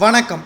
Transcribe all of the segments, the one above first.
வணக்கம்.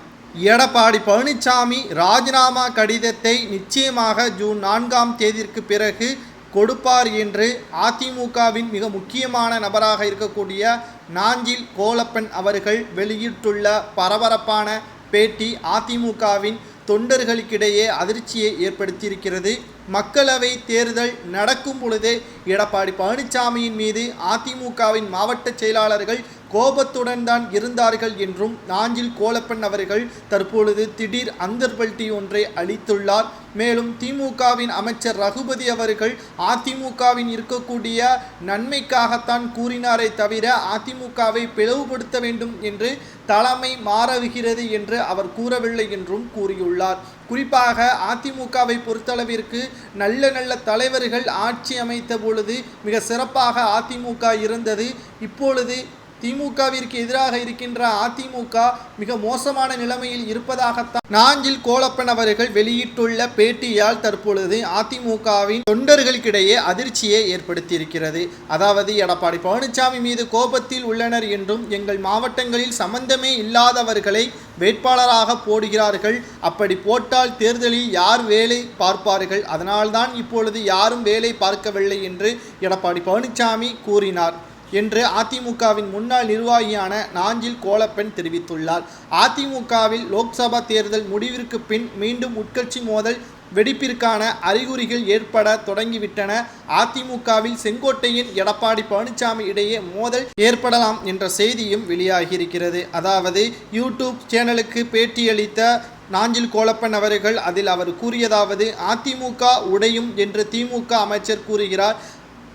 எடப்பாடி பழனிசாமி ராஜினாமா கடிதத்தை நிச்சயமாக ஜூன் நான்காம் தேதிக்கு பிறகு கொடுப்பார் என்று அதிமுகவின் மிக முக்கியமான நபராக இருக்கக்கூடிய நாஞ்சில் கோலப்பன் அவர்கள் வெளியிட்டுள்ள பரபரப்பான பேட்டி அதிமுகவின் தொண்டர்களுக்கிடையே அதிர்ச்சியை ஏற்படுத்தியிருக்கிறது. மக்களவை தேர்தல் நடக்கும் பொழுதே எடப்பாடி பழனிசாமியின் மீது அதிமுகவின் மாவட்ட செயலாளர்கள் கோபத்துடன் தான் இருந்தார்கள் என்றும் நாஞ்சில் கோலப்பன் அவர்கள் தற்பொழுது திடீர் அந்தர்பல்ட்டி ஒன்றை அளித்துள்ளார். மேலும் திமுகவின் அமைச்சர் ரகுபதி அவர்கள் அதிமுகவின் இருக்கக்கூடிய நன்மைக்காகத்தான் கூறினாரே தவிர அதிமுகவை பிளவுபடுத்த வேண்டும் என்று தலைமை மாறவுகிறது என்று அவர் கூறவில்லை என்றும் கூறியுள்ளார். குறிப்பாக அதிமுகவை பொறுத்தளவிற்கு நல்ல நல்ல தலைவர்கள் ஆட்சி அமைத்த பொழுது மிக சிறப்பாக அதிமுக இருந்தது. இப்பொழுது திமுகவிற்கு எதிராக இருக்கின்ற அதிமுக மிக மோசமான நிலைமையில் இருப்பதாகத்தான் நாஞ்சில் கோலப்பன் அவர்கள் வெளியிட்டுள்ள பேட்டியால் தற்பொழுது அதிமுகவின் தொண்டர்களுக்கிடையே அதிர்ச்சியை ஏற்படுத்தியிருக்கிறது. அதாவது எடப்பாடி பழனிசாமி மீது கோபத்தில் உள்ளனர் என்றும் எங்கள் மாவட்டங்களில் சம்பந்தமே இல்லாதவர்களை வேட்பாளராக போடுகிறார்கள். அப்படி போட்டால் தேர்தலில் யார் வேலை பார்ப்பார்கள்? அதனால்தான் இப்பொழுது யாரும் வேலை பார்க்கவில்லை என்று எடப்பாடி பழனிசாமி கூறினார். என்று அதிமுகவின் முன்னாள் நிர்வாகியான நாஞ்சில் கோலப்பெண் தெரிவித்துள்ளார். அதிமுகவில் லோக்சபா தேர்தல் முடிவிற்கு பின் மீண்டும் உட்கட்சி மோதல் வெடிப்பிற்கான அறிகுறிகள் ஏற்பட தொடங்கிவிட்டன. அதிமுகவில் செங்கோட்டையின் எடப்பாடி பழனிசாமி இடையே மோதல் ஏற்படலாம் என்ற செய்தியும் வெளியாகியிருக்கிறது. அதாவது யூடியூப் சேனலுக்கு பேட்டியளித்த நாஞ்சில் கோலப்பன் அவர்கள் அதில் அவர் கூறியதாவது அதிமுக உடையும் என்று திமுக அமைச்சர் கூறுகிறார்.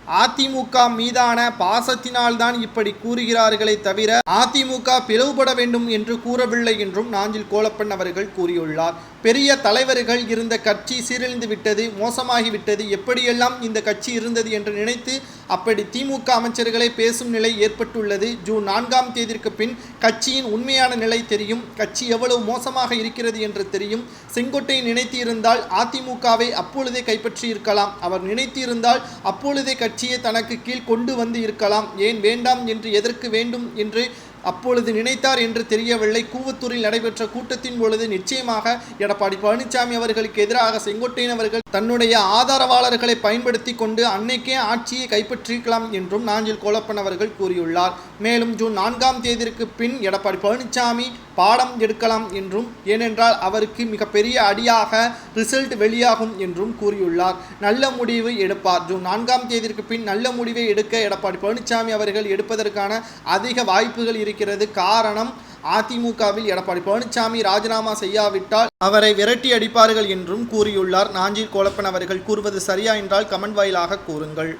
அதிமுக மீதான பாசத்தினால்தான் இப்படி கூறுகிறார்களே தவிர அதிமுக பிளவுபட வேண்டும் என்று கூறவில்லை என்றும் நாஞ்சில் கோலப்பன் அவர்கள் கூறியுள்ளார். பெரிய தலைவர்கள் இருந்த கட்சி சீரழிந்து விட்டது மோசமாகிவிட்டது எப்படியெல்லாம் இந்த கட்சி இருந்தது என்று நினைத்து அப்படி திமுக அமைச்சர்களை பேசும் நிலை ஏற்பட்டுள்ளது. ஜூன் நான்காம் தேதிக்கு பின் கட்சியின் உண்மையான நிலை தெரியும். கட்சி எவ்வளவு மோசமாக இருக்கிறது என்று தெரியும். செங்கோட்டை நினைத்து இருந்தால் அதிமுகவை அப்பொழுதே கைப்பற்றி இருக்கலாம். அவர் நினைத்து இருந்தால் அப்பொழுதே கட்சியை தனக்கு கீழ் கொண்டு வந்து இருக்கலாம். ஏன் வேண்டாம் என்று எதற்கு வேண்டும் என்று அப்பொழுது நினைத்தார் என்று தெரியவில்லை. கூவத்தூரில் நடைபெற்ற கூட்டத்தின் பொழுது நிச்சயமாக எடப்பாடி பழனிசாமி அவர்களுக்கு எதிராக செங்கோட்டையன் அவர்கள் தன்னுடைய ஆதரவாளர்களை பயன்படுத்தி கொண்டு அன்னைக்கே ஆட்சியை கைப்பற்றிருக்கலாம் என்றும் நாஞ்சில் கோலப்பன் அவர்கள் கூறியுள்ளார். மேலும் ஜூன் நான்காம் தேதிக்கு பின் எடப்பாடி பழனிசாமி பாடம் எடுக்கலாம் என்றும் ஏனென்றால் அவருக்கு மிகப்பெரிய அடியாக ரிசல்ட் வெளியாகும் என்றும் கூறியுள்ளார். நல்ல முடிவு எடுப்பார். ஜூன் நான்காம் தேதிக்கு பின் நல்ல முடிவை எடுக்க எடப்பாடி பழனிசாமி அவர்கள் எடுப்பதற்கான அதிக வாய்ப்புகள் இருக்கிறது காரணம் அதிமுகவில் எடப்பாடி பழனிசாமி ராஜினாமா செய்யாவிட்டால் அவரை விரட்டி அடிப்பார்கள் என்றும் கூறியுள்ளார். நாஞ்சில் கோலப்பன் அவர்கள் கூறுவது சரியா என்றால் கமெண்ட் வாயிலாக கூறுங்கள்.